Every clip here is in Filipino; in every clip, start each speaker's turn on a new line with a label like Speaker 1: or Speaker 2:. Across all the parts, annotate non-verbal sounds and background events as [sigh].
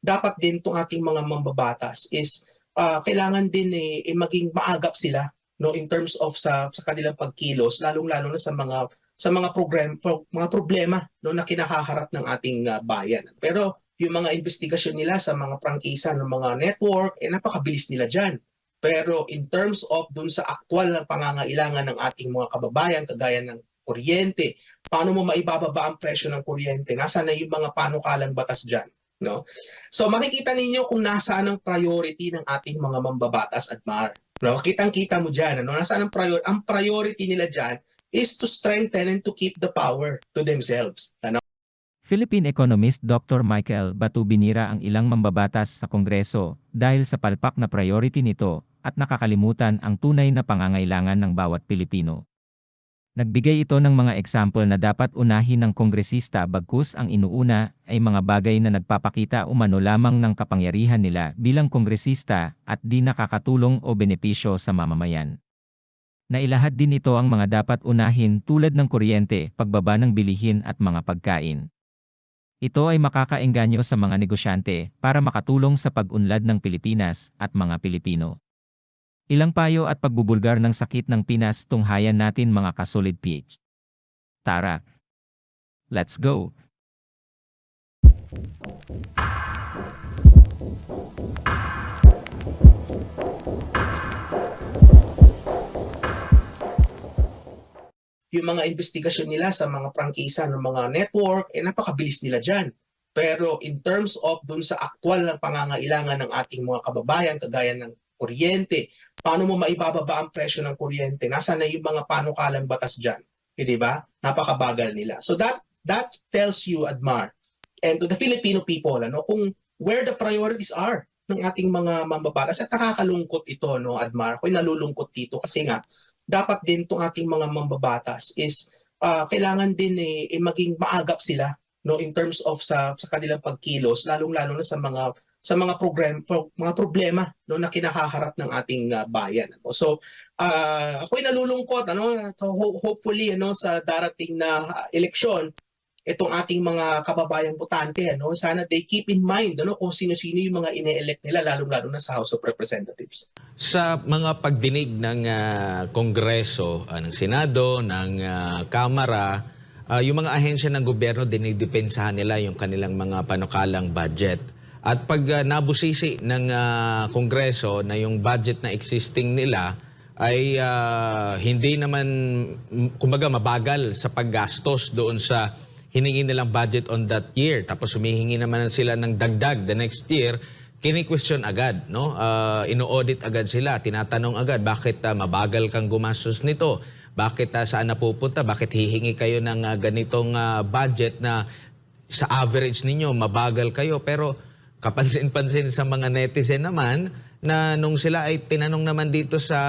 Speaker 1: dapat din itong ating mga mambabatas is ah, kailangan din eh, eh, maging maagap sila no in terms of sa sa kanilang pagkilos lalong-lalo na sa mga sa mga program pro- mga problema no na kinakaharap ng ating ah, bayan. Pero yung mga investigasyon nila sa mga prangkisa ng mga network eh napakabilis nila diyan. Pero in terms of dun sa aktual na pangangailangan ng ating mga kababayan kagaya ng kuryente, paano mo maibababa ang presyo ng kuryente? Nasaan na yung mga panukalang batas diyan, no? So makikita ninyo kung nasaan ang priority ng ating mga mambabatas at mar. No, kitang-kita mo diyan, ano? Nasaan ang priority? Ang priority nila diyan is to strengthen and to keep the power to themselves. Ano?
Speaker 2: Philippine economist Dr. Michael Batu binira ang ilang mambabatas sa Kongreso dahil sa palpak na priority nito at nakakalimutan ang tunay na pangangailangan ng bawat Pilipino. Nagbigay ito ng mga example na dapat unahin ng kongresista bagkus ang inuuna ay mga bagay na nagpapakita umano lamang ng kapangyarihan nila bilang kongresista at di nakakatulong o benepisyo sa mamamayan. Nailahad din ito ang mga dapat unahin tulad ng kuryente, pagbaba ng bilihin at mga pagkain. Ito ay makakaengganyo sa mga negosyante para makatulong sa pag-unlad ng Pilipinas at mga Pilipino. Ilang payo at pagbubulgar ng sakit ng Pinas tunghayan natin mga kasolid PH. Tara! Let's go!
Speaker 1: Yung mga investigasyon nila sa mga prangkisa ng mga network eh napakabilis nila diyan. Pero in terms of dun sa aktual na pangangailangan ng ating mga kababayan kagaya ng kuryente, paano mo maibababa ang presyo ng kuryente? Nasaan na yung mga panukalang batas diyan? Eh, di ba? Napakabagal nila. So that that tells you Admar and to the Filipino people ano kung where the priorities are ng ating mga mambabatas at nakakalungkot ito no Admar. Ako'y nalulungkot dito kasi nga dapat din itong ating mga mambabatas is ah, kailangan din eh, eh, maging maagap sila no in terms of sa sa kanilang pagkilos lalong-lalo na sa mga sa mga program pro- mga problema no na kinakaharap ng ating ah, bayan ano. So ah ako'y nalulungkot ano hopefully ano sa darating na ah, eleksyon itong ating mga kababayang botante ano sana they keep in mind ano kung sino-sino yung mga ine-elect nila lalong-lalo na sa House of Representatives.
Speaker 3: Sa mga pagdinig ng ah, Kongreso, ah, ng Senado, ng ah, Kamara, ah, yung mga ahensya ng gobyerno, dinidepensahan nila yung kanilang mga panukalang budget. At pag ah, nabusisi ng ah, Kongreso na yung budget na existing nila ay ah, hindi naman, kumbaga, mabagal sa paggastos doon sa hiningi nilang budget on that year. Tapos humihingi naman sila ng dagdag the next year kini-question agad, no? Ah, ino-audit agad sila, tinatanong agad bakit ah, mabagal kang gumastos nito? Bakit ah, saan napupunta? Bakit hihingi kayo ng ah, ganitong ah, budget na sa average ninyo mabagal kayo pero kapansin-pansin sa mga netizen naman na nung sila ay tinanong naman dito sa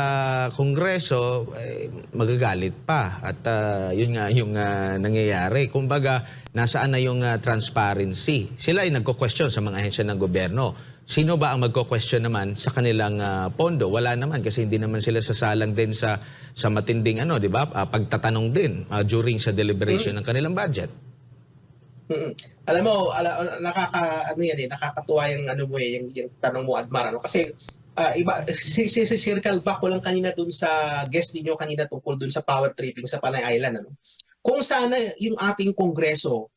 Speaker 3: Kongreso, eh, magagalit pa. At ah, yun nga yung ah, nangyayari. Kumbaga, nasaan na yung ah, transparency? Sila ay nagko-question sa mga ahensya ng gobyerno. Sino ba ang magko-question naman sa kanilang ah, pondo? Wala naman kasi hindi naman sila sasalang din sa sa matinding ano, 'di ba? Ah, pagtatanong din ah, during sa deliberation ng kanilang budget.
Speaker 1: Alam mo, ala, nakaka ano yan eh, nakakatuwa yung ano mo eh, yung, yung tanong mo Admar ano? Kasi ah, iba [laughs] si, si, si circle back ko lang kanina dun sa guest ninyo kanina tungkol dun sa power tripping sa Panay Island ano. Kung sana yung ating kongreso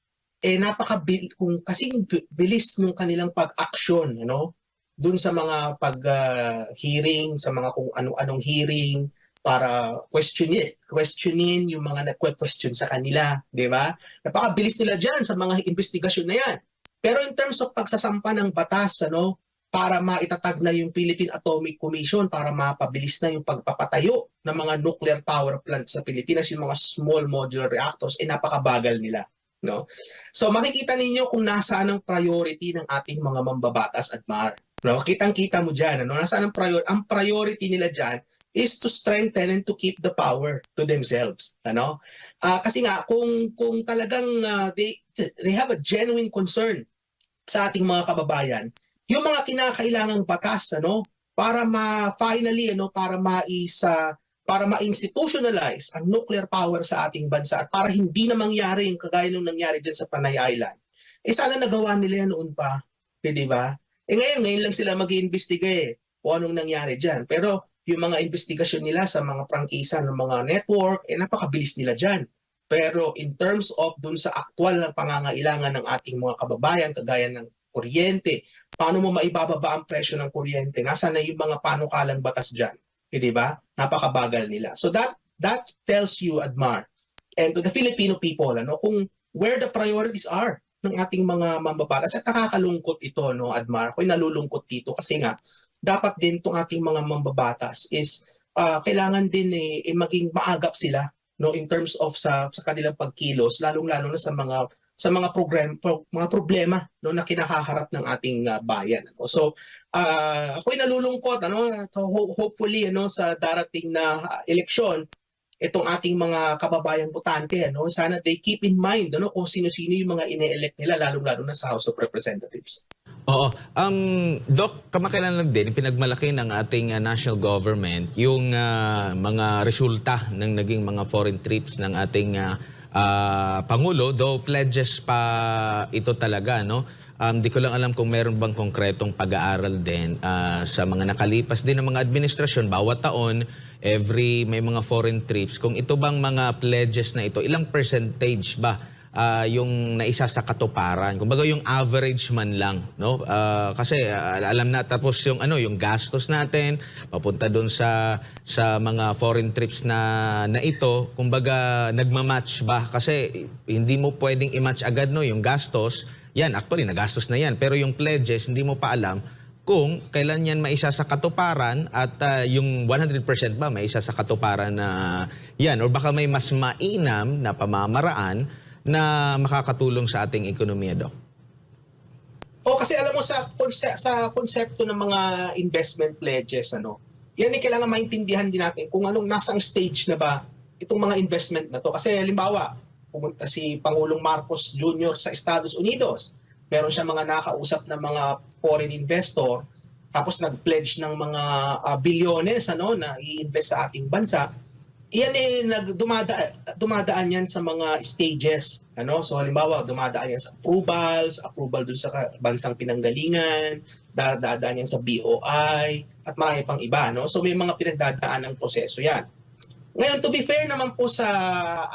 Speaker 1: eh napaka kung kasing bi- bilis ng kanilang pag-action ano? Dun sa mga pag ah, hearing sa mga kung ano-anong hearing para questionin questionin yung mga nagque-question sa kanila, di ba? Napakabilis nila dyan sa mga investigasyon na yan. Pero in terms of pagsasampa ng batas, ano, para maitatag na yung Philippine Atomic Commission, para mapabilis na yung pagpapatayo ng mga nuclear power plants sa Pilipinas, yung mga small modular reactors, eh napakabagal nila. No? So makikita ninyo kung nasaan ang priority ng ating mga mambabatas at mar. No? Kitang-kita mo dyan. Ano? Nasaan ang priority? Ang priority nila dyan is to strengthen and to keep the power to themselves ano Ah, kasi nga kung kung talagang ah, they they have a genuine concern sa ating mga kababayan yung mga kinakailangang batas ano para ma finally ano para maisa para ma-institutionalize ang nuclear power sa ating bansa at para hindi na mangyari yung kagaya nung nangyari dyan sa Panay Island eh sana nagawa nila yan noon pa Eh, di ba? Eh ngayon, ngayon lang sila mag-iimbestiga eh kung anong nangyari dyan. Pero yung mga investigasyon nila sa mga prangkisa ng mga network, eh napakabilis nila dyan. Pero in terms of dun sa aktual na pangangailangan ng ating mga kababayan, kagaya ng kuryente, paano mo maibababa ang presyo ng kuryente? Nasaan na yung mga panukalang batas dyan? Eh, di ba? Napakabagal nila. So that that tells you, Admar, and to the Filipino people, ano, kung where the priorities are ng ating mga mambabatas. At nakakalungkot ito, no, Admar. Ako'y nalulungkot dito kasi nga, dapat din itong ating mga mambabatas is ah, kailangan din eh, eh, maging maagap sila no in terms of sa sa kanilang pagkilos lalong-lalo na sa mga sa mga program pro- mga problema no na kinakaharap ng ating ah, bayan ano. So ah ako'y nalulungkot ano hopefully ano sa darating na eleksyon itong ating mga kababayang botante ano sana they keep in mind ano kung sino-sino yung mga ine-elect nila lalong-lalo na sa House of Representatives.
Speaker 3: Oo. Um, Doc, kamakailan lang din, pinagmalaki ng ating uh, national government yung uh, mga resulta ng naging mga foreign trips ng ating uh, uh, Pangulo, though pledges pa ito talaga, no? Um, di ko lang alam kung meron bang konkretong pag-aaral din uh, sa mga nakalipas din ng mga administrasyon bawat taon every may mga foreign trips kung ito bang mga pledges na ito ilang percentage ba ah, yung naisa sa katuparan. Kumbaga yung average man lang, no? Ah, kasi ah, alam na tapos yung ano, yung gastos natin papunta doon sa sa mga foreign trips na na ito, kumbaga nagma-match ba kasi hindi mo pwedeng i-match agad no yung gastos. Yan, actually nagastos na yan, pero yung pledges hindi mo pa alam kung kailan yan maisa sa katuparan at ah, yung 100% ba maisa sa katuparan na yan or baka may mas mainam na pamamaraan na makakatulong sa ating ekonomiya, Doc?
Speaker 1: O kasi alam mo sa konse- sa konsepto ng mga investment pledges ano. Yan ay kailangan maintindihan din natin kung anong nasang stage na ba itong mga investment na to. Kasi halimbawa, pumunta si Pangulong Marcos Jr. sa Estados Unidos. Meron siya mga nakausap na mga foreign investor tapos nag-pledge ng mga ah, bilyones ano na i-invest sa ating bansa. Iyan eh nag dumada, dumadaan yan sa mga stages ano? So halimbawa dumadaan yan sa approvals approval dun sa bansang pinanggalingan da- dadaan yan sa BOI at marami pang iba no so may mga pinagdadaan ng proseso yan. Ngayon to be fair naman po sa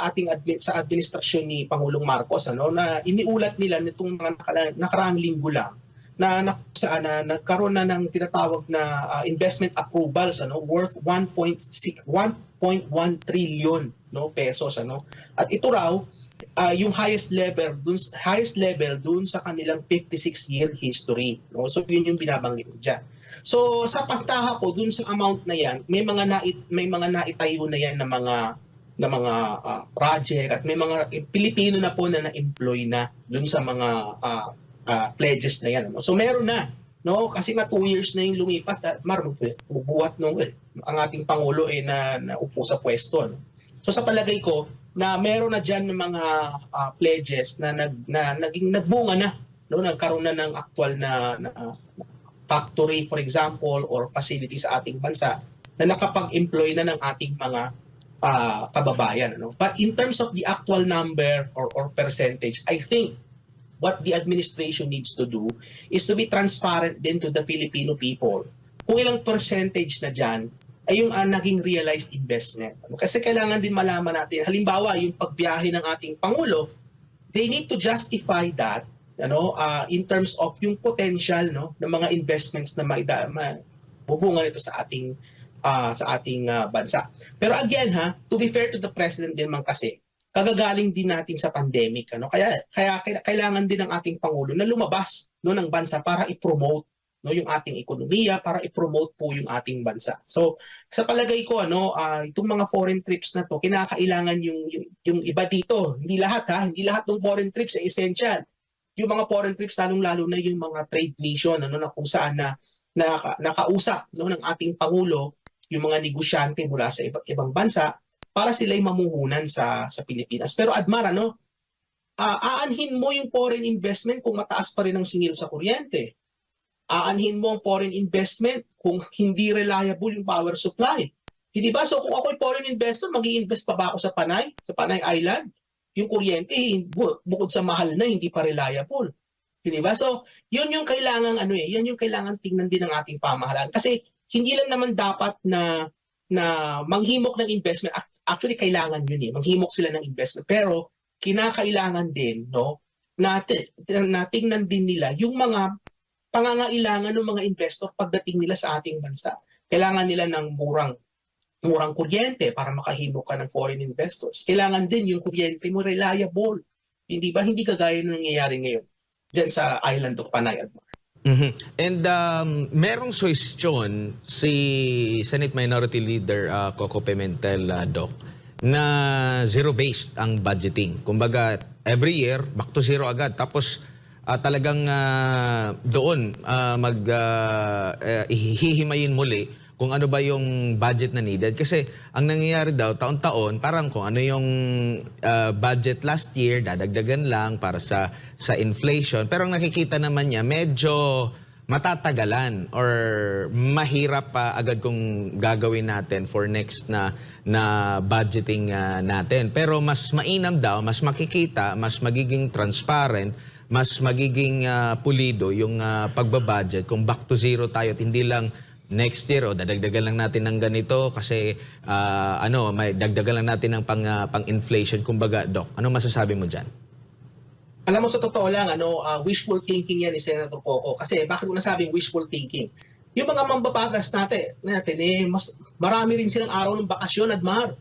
Speaker 1: ating admi- sa administrasyon ni Pangulong Marcos ano? Na iniulat nila nitong mga nakaraang linggo lang na, na saan na nagkaroon na ng tinatawag na ah, investment approvals ano worth 1.6 1.1 trillion no pesos ano. At ito raw ah, yung highest level dun highest level dun sa kanilang 56 year history no. So yun yung binabanggit diyan so sa pagtaha ko dun sa amount na yan may mga nait may mga naitayo na yan na mga na mga ah, project at may mga Pilipino na po na na-employ na dun sa mga ah, ah, pledges na yan so meron na no? Kasi nga two years na yung lumipas at mar bubuhat nung eh, ang ating pangulo eh na naupo sa pwesto no? so sa palagay ko na meron na diyan ng mga ah, pledges na nag na naging nagbunga na no? Nagkaroon na ng actual na, na na factory for example or facility sa ating bansa na nakapag-employ na ng ating mga ah, kababayan ano? But in terms of the actual number or or percentage i think what the administration needs to do is to be transparent din to the Filipino people. Kung ilang percentage na dyan ay yung ah, naging realized investment. Kasi kailangan din malaman natin, halimbawa yung pagbiyahe ng ating Pangulo, they need to justify that ano, ah, in terms of yung potential no, ng mga investments na maida, ma, bubunga nito sa ating ah, sa ating ah, bansa. Pero again ha, to be fair to the president din man kasi, kagagaling din natin sa pandemic ano kaya kaya kaila- kailangan din ng ating pangulo na lumabas no ng bansa para i-promote no yung ating ekonomiya para i-promote po yung ating bansa. So sa palagay ko ano ah, itong mga foreign trips na to kinakailangan yung, yung yung iba dito hindi lahat ha hindi lahat ng foreign trips ay essential. Yung mga foreign trips lalong lalo na yung mga trade mission ano na kung saan na naka, nakausap no ng ating pangulo yung mga negosyante mula sa iba, ibang bansa para sila'y mamuhunan sa sa Pilipinas. Pero Admar, ano, ah, aanhin mo yung foreign investment kung mataas pa rin ang singil sa kuryente. Aanhin mo ang foreign investment kung hindi reliable yung power supply. Hindi ba? So kung ako'y foreign investor, mag invest pa ba ako sa Panay? Sa Panay Island? Yung kuryente, bu- bukod sa mahal na, hindi pa reliable. Di ba? So, yun yung kailangan ano eh, yan yung kailangan tingnan din ng ating pamahalaan kasi hindi lang naman dapat na na manghimok ng investment. Ac- Actually kailangan yun eh, manghimok sila ng investment. Pero kinakailangan din, no, natin natingnan din nila yung mga pangangailangan ng mga investor pagdating nila sa ating bansa. Kailangan nila ng murang murang kuryente para makahimok ka ng foreign investors. Kailangan din yung kuryente mo reliable. Hindi ba? Hindi kagaya ng nangyayari ngayon dyan sa island of Panay.
Speaker 3: Mhm. And um, merong suwestyon si Senate Minority Leader uh, Coco Pimentel, uh, Doc, na zero-based ang budgeting. Kumbaga, every year, back to zero agad. Tapos, ah, talagang ah, doon ah, mag ah, eh, hihimayin muli kung ano ba yung budget na needed. Kasi ang nangyayari daw, taon-taon, parang kung ano yung ah, budget last year, dadagdagan lang para sa, sa inflation. Pero ang nakikita naman niya, medyo matatagalan or mahirap pa agad kung gagawin natin for next na na budgeting ah, natin. Pero mas mainam daw, mas makikita, mas magiging transparent, mas magiging ah, pulido yung ah, pagbabudget kung back to zero tayo at hindi lang next year o dadagdagan lang natin ng ganito kasi ah, ano may dagdagan lang natin ng pang ah, pang-inflation kumbaga doc ano masasabi mo diyan
Speaker 1: Alam mo, sa totoo lang, ano, ah, wishful thinking yan ni Senator Coco. Kasi bakit ko nasabing wishful thinking? Yung mga mambabatas natin, natin eh, mas, marami rin silang araw ng bakasyon, Admar.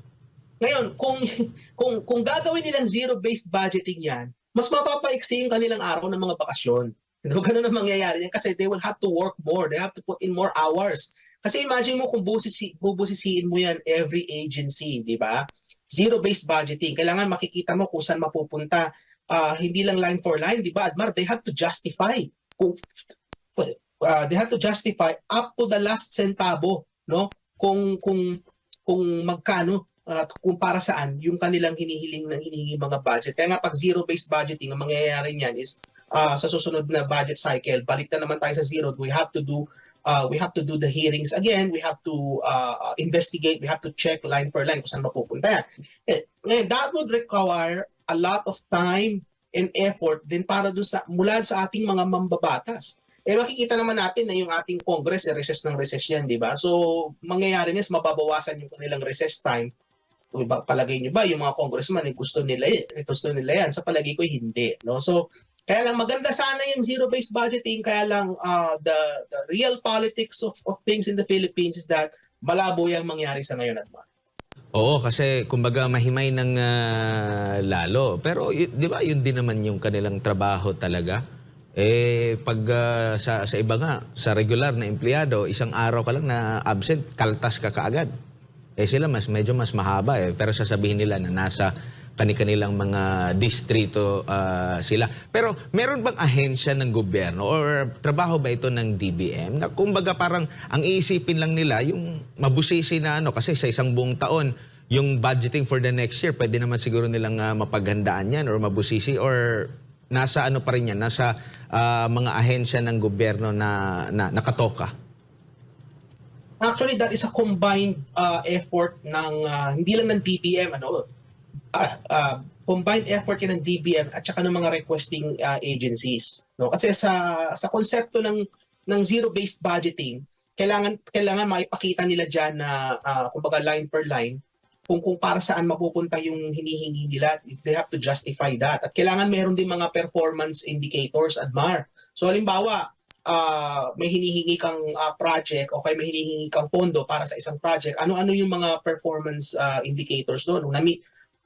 Speaker 1: Ngayon, kung, [laughs] kung, kung gagawin nilang zero-based budgeting yan, mas mapapaiksi yung kanilang araw ng mga bakasyon. Ano, [laughs] ganun ang mangyayari yan kasi they will have to work more. They have to put in more hours. Kasi imagine mo kung bubusisi, bubusisiin mo yan every agency, di ba? Zero-based budgeting. Kailangan makikita mo kung saan mapupunta uh, hindi lang line for line, di ba, Admar, they have to justify. Kung, uh, they have to justify up to the last centavo, no? Kung kung kung magkano at kung para saan yung kanilang hinihiling ng hinihingi mga budget. Kaya nga pag zero-based budgeting, ang mangyayari niyan is uh, sa susunod na budget cycle, balik na naman tayo sa zero. We have to do uh, we have to do the hearings again. We have to uh, investigate. We have to check line per line kung saan mapupunta yan. Eh, ngayon, that would require a lot of time and effort din para doon sa mula sa ating mga mambabatas. Eh makikita naman natin na yung ating Congress eh, recess ng recess yan, di ba? So mangyayari niya is mababawasan yung kanilang recess time. Diba, palagay niyo ba yung mga congressman eh, gusto nila eh, gusto nila yan? Sa palagay ko hindi, no? So kaya lang maganda sana yung zero-based budgeting kaya lang uh, the the real politics of of things in the Philippines is that malabo yung mangyari sa ngayon at
Speaker 3: Oo, kasi kumbaga mahimay ng ah, lalo. Pero 'di ba, yun din naman yung kanilang trabaho talaga. Eh pag ah, sa sa iba nga, sa regular na empleyado, isang araw ka lang na absent, kaltas ka kaagad. Eh sila mas medyo mas mahaba eh, pero sasabihin nila na nasa kani-kanilang mga distrito ah, sila. Pero meron bang ahensya ng gobyerno or trabaho ba ito ng DBM na kumbaga parang ang iisipin lang nila yung mabusisi na ano kasi sa isang buong taon yung budgeting for the next year pwede naman siguro nilang ah, mapaghandaan yan or mabusisi or nasa ano pa rin yan nasa ah, mga ahensya ng gobyerno na, na nakatoka.
Speaker 1: Actually, that is a combined uh, effort ng uh, hindi lang ng DBM ano uh, [laughs] uh, combined effort yan ng DBM at saka ng mga requesting uh, agencies no? Kasi sa sa konsepto ng ng zero based budgeting kailangan kailangan maipakita nila diyan na uh, kumbaga line per line kung kung para saan mapupunta yung hinihingi nila. They have to justify that. At kailangan meron din mga performance indicators admar so halimbawa uh, may hinihingi kang uh, project o kaya may hinihingi kang pondo para sa isang project, ano-ano yung mga performance uh, indicators doon? Nami,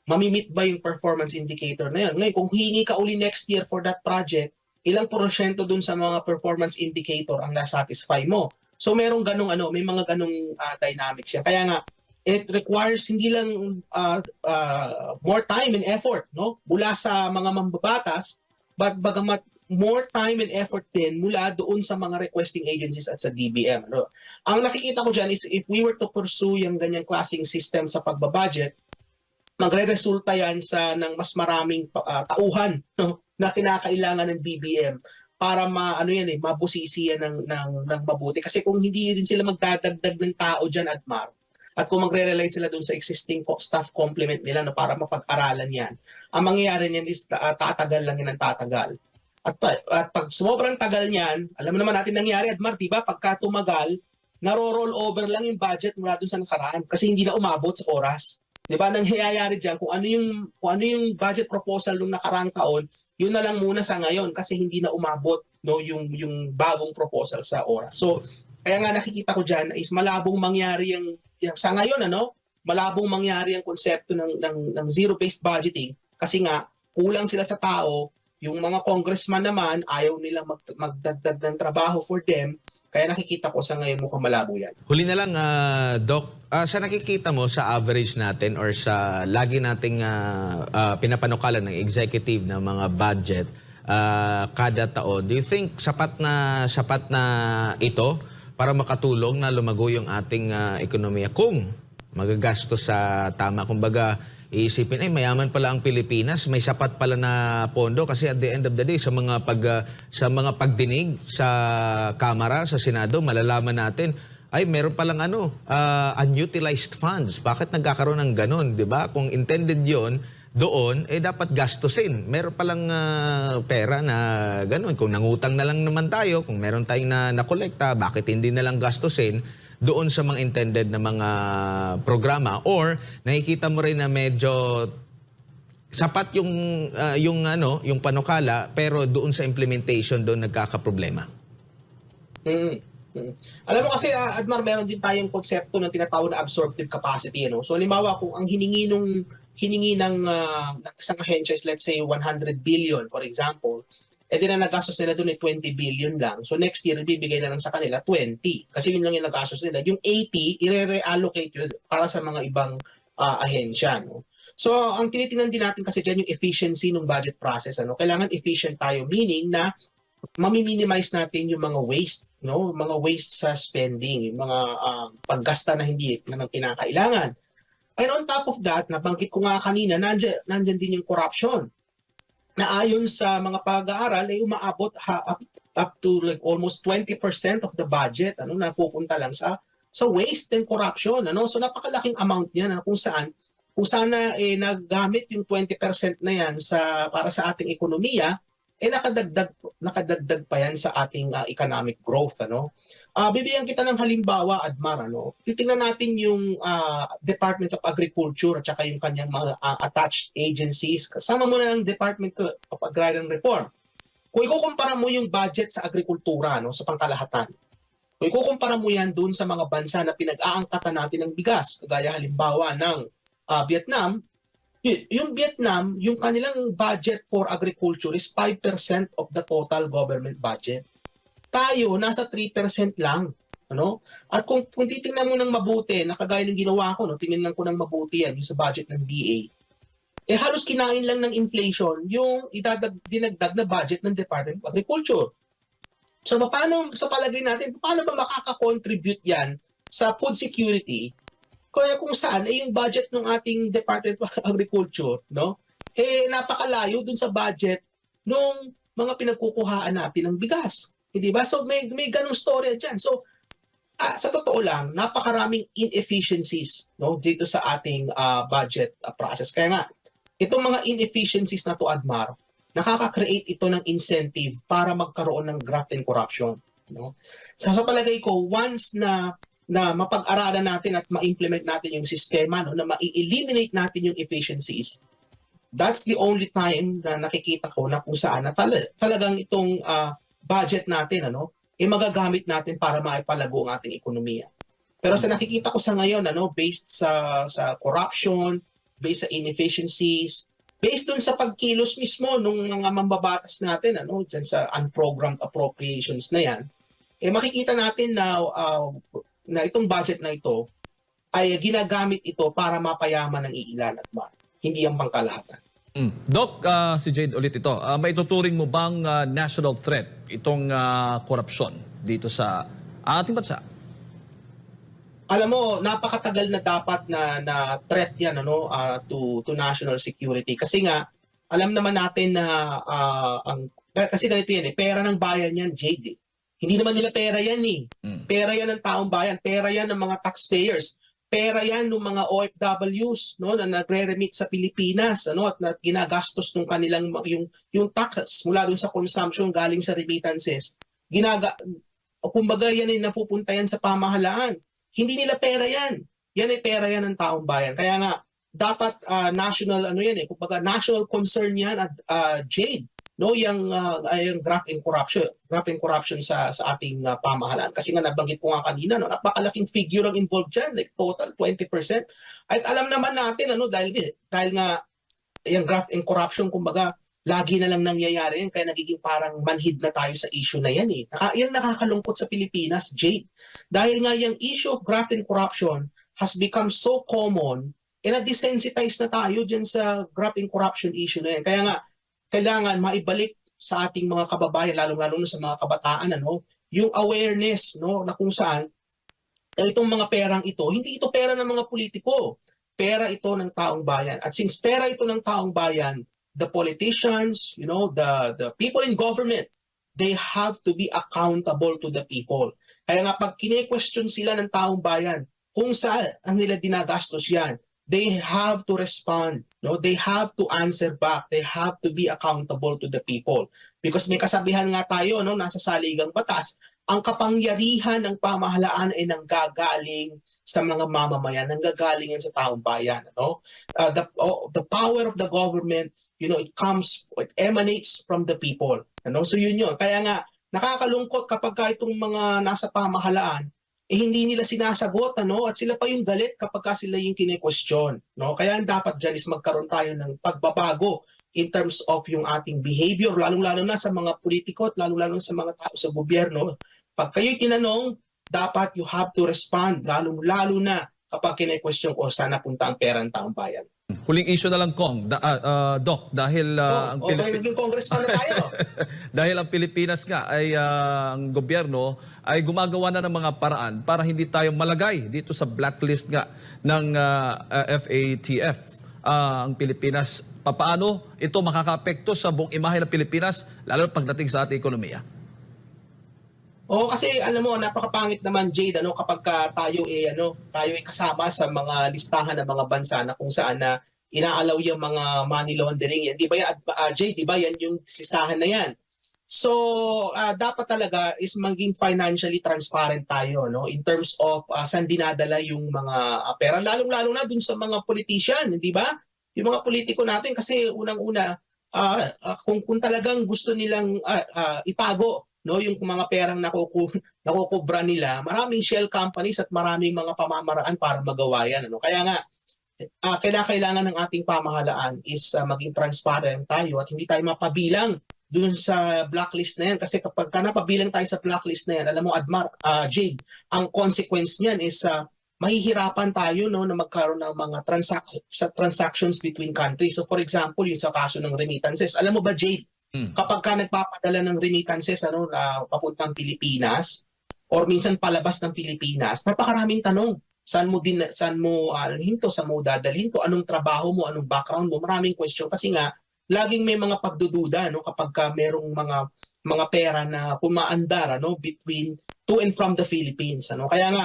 Speaker 1: mamimit ba yung performance indicator na yun? Ngayon, kung hihingi ka uli next year for that project, ilang porsyento doon sa mga performance indicator ang nasatisfy mo? So merong ganong ano, may mga ganong uh, dynamics yan. Kaya nga, it requires hindi lang uh, uh, more time and effort no mula sa mga mambabatas but bagamat more time and effort din mula doon sa mga requesting agencies at sa DBM. Ano? Ang nakikita ko dyan is if we were to pursue yung ganyang klaseng system sa pagbabudget, magre-resulta yan sa ng mas maraming uh, tauhan no, na kinakailangan ng DBM para ma ano yan eh mabusisi yan ng ng ng mabuti kasi kung hindi din sila magdadagdag ng tao diyan at mar at kung magre-rely sila doon sa existing staff complement nila no, para mapag-aralan yan ang mangyayari niyan is uh, tatagal lang yan ng tatagal At, at pag sobrang tagal niyan, alam naman natin nangyari, Admar, di ba? Pagka tumagal, naro-roll over lang yung budget mula dun sa nakaraan kasi hindi na umabot sa oras. Di ba? Nangyayari dyan, kung ano yung, kung ano yung budget proposal nung nakaraang taon, yun na lang muna sa ngayon kasi hindi na umabot no yung yung bagong proposal sa oras. So kaya nga nakikita ko diyan is malabong mangyari yung, yung sa ngayon ano, malabong mangyari ang konsepto ng ng, ng zero-based budgeting kasi nga kulang sila sa tao, yung mga congressman naman ayaw nilang mag, magdagdag ng trabaho for them, kaya nakikita ko sa ngayon mukhang malabo yan.
Speaker 3: Huli na lang, ah, Doc, ah, sa nakikita mo sa average natin or sa lagi nating ah, ah, pinapanukalan ng executive na mga budget ah, kada taon, do you think sapat na sapat na ito para makatulong na lumago yung ating ah, ekonomiya kung magagastos sa tama? Kumbaga, iisipin, ay mayaman pala ang Pilipinas, may sapat pala na pondo kasi at the end of the day sa mga pag ah, sa mga pagdinig sa Kamara, sa Senado, malalaman natin ay meron palang ano, ah, unutilized funds. Bakit nagkakaroon ng ganun, 'di ba? Kung intended 'yon doon, eh dapat gastusin. Meron palang ah, pera na ganun. Kung nangutang na lang naman tayo, kung meron tayong na nakolekta, bakit hindi na lang gastusin doon sa mga intended na mga programa or nakikita mo rin na medyo sapat yung ah, yung ano, yung panukala pero doon sa implementation doon nagkakaproblema.
Speaker 1: Mm. Mm. Alam mo kasi, ah, Admar, meron din tayong konsepto ng tinatawag na absorptive capacity. Ano? So, halimbawa, kung ang hiningi nung hiningi ng, ng isang ahensya is let's say 100 billion, for example, eh di na nagastos nila doon ay 20 billion lang. So next year, ibibigay na lang sa kanila 20. Kasi yun lang yung nagastos nila. Yung 80, i-reallocate yun para sa mga ibang ah, ahensya. No? So, ang tinitingnan din natin kasi dyan yung efficiency ng budget process. Ano? Kailangan efficient tayo, meaning na mami-minimize natin yung mga waste, no? Mga waste sa spending, yung mga ah, paggasta na hindi naman kinakailangan. And on top of that, nabanggit ko nga kanina, nandyan, nandyan din yung corruption. Na ayon sa mga pag-aaral, ay umaabot ha, up, up to like almost 20% of the budget ano napupunta lang sa sa waste and corruption ano. So napakalaking amount niyan ano, kung saan kung sana eh naggamit yung 20% na yan sa para sa ating ekonomiya eh nakadagdag nakadagdag pa yan sa ating ah, economic growth ano. Ah bibigyan kita ng halimbawa Admar ano. Titingnan natin yung ah, Department of Agriculture at saka yung kanyang mga ah, attached agencies kasama mo na ang Department of Agrarian Reform. Kung ikukumpara mo yung budget sa agrikultura no sa pangkalahatan. Kung ikukumpara mo yan dun sa mga bansa na pinag-aangkatan natin ng bigas, kagaya halimbawa ng ah, Vietnam, yung Vietnam, yung kanilang budget for agriculture is 5% of the total government budget. Tayo, nasa 3% lang. Ano? At kung, kung titingnan mo ng mabuti, na kagaya ng ginawa ko, no, tingnan ko ng mabuti yan, yung sa budget ng DA, eh halos kinain lang ng inflation yung idadag, dinagdag na budget ng Department of Agriculture. So paano, sa palagay natin, paano ba makaka-contribute yan sa food security kaya kung saan eh yung budget ng ating Department of [laughs] Agriculture, no? Eh napakalayo dun sa budget nung mga pinagkukuhaan natin ng bigas. Hindi ba? So may may ganung storya diyan. So ah, sa totoo lang, napakaraming inefficiencies no dito sa ating ah, budget ah, process. Kaya nga itong mga inefficiencies na to Admar, nakaka-create ito ng incentive para magkaroon ng graft and corruption, no? Sa, sa palagay ko, once na na mapag-aralan natin at ma-implement natin yung sistema, no, na ma-eliminate natin yung efficiencies, that's the only time na nakikita ko na kung saan na tala- talagang itong ah, budget natin, ano, eh magagamit natin para maipalago ang ating ekonomiya. Pero sa nakikita ko sa ngayon, ano, based sa sa corruption, based sa inefficiencies, based dun sa pagkilos mismo ng mga mambabatas natin, ano, dyan sa unprogrammed appropriations na yan, eh makikita natin na ah, na itong budget na ito ay ginagamit ito para mapayaman ng iilan at ba, hindi ang pangkalahatan.
Speaker 4: Mm. Doc, ah, si Jade ulit ito. Ah, may tuturing mo bang ah, national threat itong ah, korupsyon dito sa ating bansa?
Speaker 1: Alam mo, napakatagal na dapat na na threat 'yan ano ah, to to national security kasi nga alam naman natin na ah, ang kasi ganito yan eh, pera ng bayan yan, Jade. eh. Hindi naman nila pera yan eh.
Speaker 4: Mm.
Speaker 1: Pera yan ng taong bayan, pera yan ng mga taxpayers. pera yan ng mga OFWs no na nagre-remit sa Pilipinas ano at na ginagastos ng kanilang yung yung tax mula dun sa consumption galing sa remittances ginaga o kumbaga yan ay napupunta yan sa pamahalaan hindi nila pera yan yan ay pera yan ng taong bayan kaya nga dapat ah, national ano yan eh kumbaga national concern yan at ah, Jade no yung uh, yung graft and corruption graft and corruption sa sa ating ah, pamahalaan kasi nga nabanggit ko nga kanina no napakalaking figure ang involved diyan like total 20% at alam naman natin ano dahil dahil nga yung graft and corruption kumbaga lagi na lang nangyayari yan kaya nagiging parang manhid na tayo sa issue na yan eh. Naka, yan nakakalungkot sa Pilipinas, Jade. Dahil nga yung issue of graft and corruption has become so common eh na-desensitize na tayo dyan sa graft and corruption issue na yan. Kaya nga, kailangan maibalik sa ating mga kababayan, lalo-lalo na sa mga kabataan, ano, yung awareness no, na kung saan itong mga perang ito, hindi ito pera ng mga politiko. Pera ito ng taong bayan. At since pera ito ng taong bayan, the politicians, you know, the the people in government, they have to be accountable to the people. Kaya nga pag kine-question sila ng taong bayan, kung saan ang nila dinagastos yan, they have to respond. No, they have to answer back. They have to be accountable to the people. Because may kasabihan nga tayo, no, nasa saligang batas, ang kapangyarihan ng pamahalaan ay nanggagaling sa mga mamamayan, nanggagaling sa taong bayan. No? Uh, the, oh, the power of the government, you know, it comes, it emanates from the people. Ano? So yun yun. Kaya nga, nakakalungkot kapag ka itong mga nasa pamahalaan, eh hindi nila sinasagot ano? At sila pa yung galit kapag ka sila yung kine-question no? Kaya ang dapat diyan is magkaroon tayo ng pagbabago in terms of yung ating behavior lalong-lalo na sa mga politiko at lalong-lalo sa mga tao sa gobyerno. Pag kayo'y tinanong dapat you have to respond lalong-lalo na kapag kine-question ko saan napunta ang pera ng taong bayan
Speaker 4: Huling issue na lang, Kong. Da, ah, Doc, dahil ah, ang
Speaker 1: oh, okay,
Speaker 4: Pilipi-
Speaker 1: naging congressman na tayo [laughs]
Speaker 4: dahil ang Pilipinas nga ay ah, ang gobyerno ay gumagawa na ng mga paraan para hindi tayo malagay dito sa blacklist nga ng ah, ah, FATF ah, ang Pilipinas. Paano ito makakaapekto sa buong imahe ng Pilipinas lalo pagdating sa ating ekonomiya?
Speaker 1: Oo, kasi alam mo, napakapangit naman Jade ano kapag ka tayo eh ano, tayo ay kasama sa mga listahan ng mga bansa na kung saan na inaalaw yung mga money laundering yan. Di ba yan, uh, Jade, di ba yan yung listahan na yan? So, ah, dapat talaga is maging financially transparent tayo no in terms of ah, saan dinadala yung mga ah, pera lalong-lalo na dun sa mga politician, di ba? Yung mga politiko natin kasi unang-una ah, ah, kung kung talagang gusto nilang ah, ah, itago no yung mga perang nakuku [laughs] nakukubra nila maraming shell companies at maraming mga pamamaraan para magawa yan ano. Kaya nga uh, kailangan kailangan ng ating pamahalaan is ah, maging transparent tayo at hindi tayo mapabilang dun sa blacklist na yan. Kasi kapag ka napabilang tayo sa blacklist na yan alam mo Admar ah, Jade ang consequence niyan is ah, mahihirapan tayo no na magkaroon ng mga transac- sa transactions between countries. So for example yung sa kaso ng remittances. Alam mo ba Jade
Speaker 4: Hmm.
Speaker 1: kapag ka nagpapadala ng remittances ano na papuntang Pilipinas or minsan palabas ng Pilipinas, napakaraming tanong. Saan mo din saan mo ano hinto, saan mo dadalhin to, anong trabaho mo, anong background mo, maraming question kasi nga laging may mga pagdududa no kapag ka merong mga mga pera na kumaandar ano between to and from the Philippines ano. Kaya nga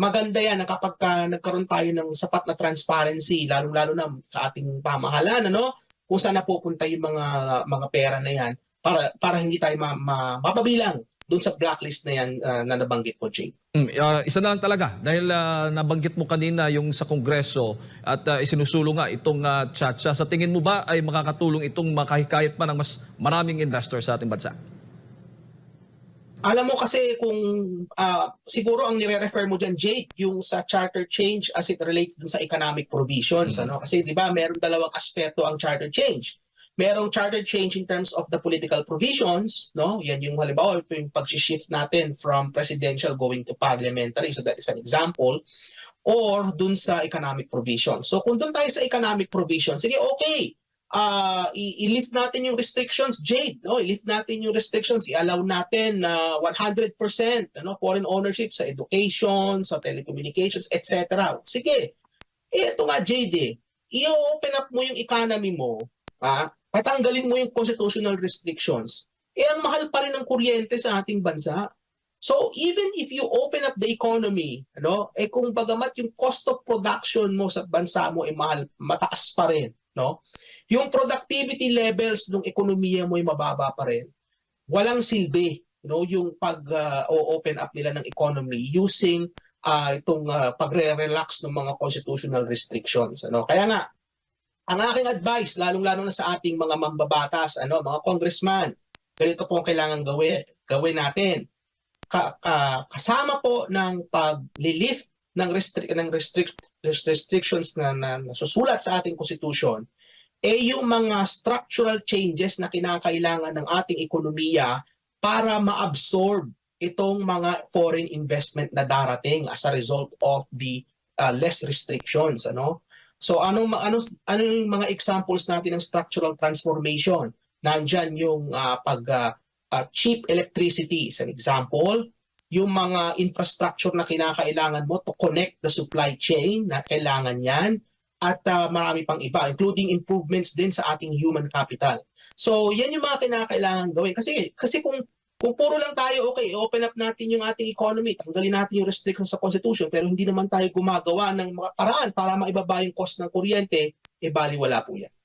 Speaker 1: maganda yan kapag ka nagkaroon tayo ng sapat na transparency lalong-lalo na sa ating pamahalaan ano kung saan napupunta yung mga mga pera na yan para para hindi tayo ma, ma- mapabilang doon sa blacklist na yan ah, na nabanggit mo, Jay.
Speaker 4: Mm, ah, isa na lang talaga dahil ah, nabanggit mo kanina yung sa Kongreso at ah, isinusulong nga itong uh, chatsa. Sa tingin mo ba ay makakatulong itong makahikayat pa ng mas maraming investor sa ating bansa?
Speaker 1: Alam mo kasi kung ah, siguro ang nire-refer mo dyan, Jake, yung sa charter change as it relates dun sa economic provisions.
Speaker 4: Mhm.
Speaker 1: Ano? Kasi di ba meron dalawang aspeto ang charter change. Merong charter change in terms of the political provisions, no? Yan yung halimbawa yung pag-shift natin from presidential going to parliamentary. So that is an example. Or dun sa economic provision. So kung dun tayo sa economic provision, sige okay. I- i-lift natin yung restrictions, Jade, no? I-lift natin yung restrictions, i-allow natin na 100% ano, foreign ownership sa education, sa telecommunications, etc. Sige. Eh, ito nga, Jade, eh. I-open up mo yung economy mo, ah, tatanggalin mo yung constitutional restrictions. Eh, ang mahal pa rin ng kuryente sa ating bansa. So even if you open up the economy, ano, eh kung bagamat yung cost of production mo sa bansa mo ay mahal, mataas pa rin, no? Yung productivity levels ng ekonomiya mo ay mababa pa rin. Walang silbi, no, yung pag uh, open up nila ng economy using uh, itong uh, pagre-relax ng mga constitutional restrictions, ano? Kaya nga ang aking advice, lalong-lalo na sa ating mga mambabatas, ano, mga congressman, ganito po ang kailangan gawin, gawin natin ka, ka- kasama po ng pag-lift ng, restrict, ng restrict, rest- restrictions na, na nasusulat sa ating constitution, eh yung mga structural changes na kinakailangan ng ating ekonomiya para ma-absorb itong mga foreign investment na darating as a result of the uh, less restrictions ano so anong ano ano yung mga examples natin ng structural transformation nandyan yung uh, pag uh, uh, cheap electricity is example. Yung mga infrastructure na kinakailangan mo to connect the supply chain na kailangan yan at uh, marami pang iba including improvements din sa ating human capital. So yan yung mga kinakailangan gawin kasi kasi kung kung puro lang tayo okay open up natin yung ating economy tanggalin natin yung restrictions sa constitution pero hindi naman tayo gumagawa ng mga paraan para maibaba yung cost ng kuryente eh bali wala po yan.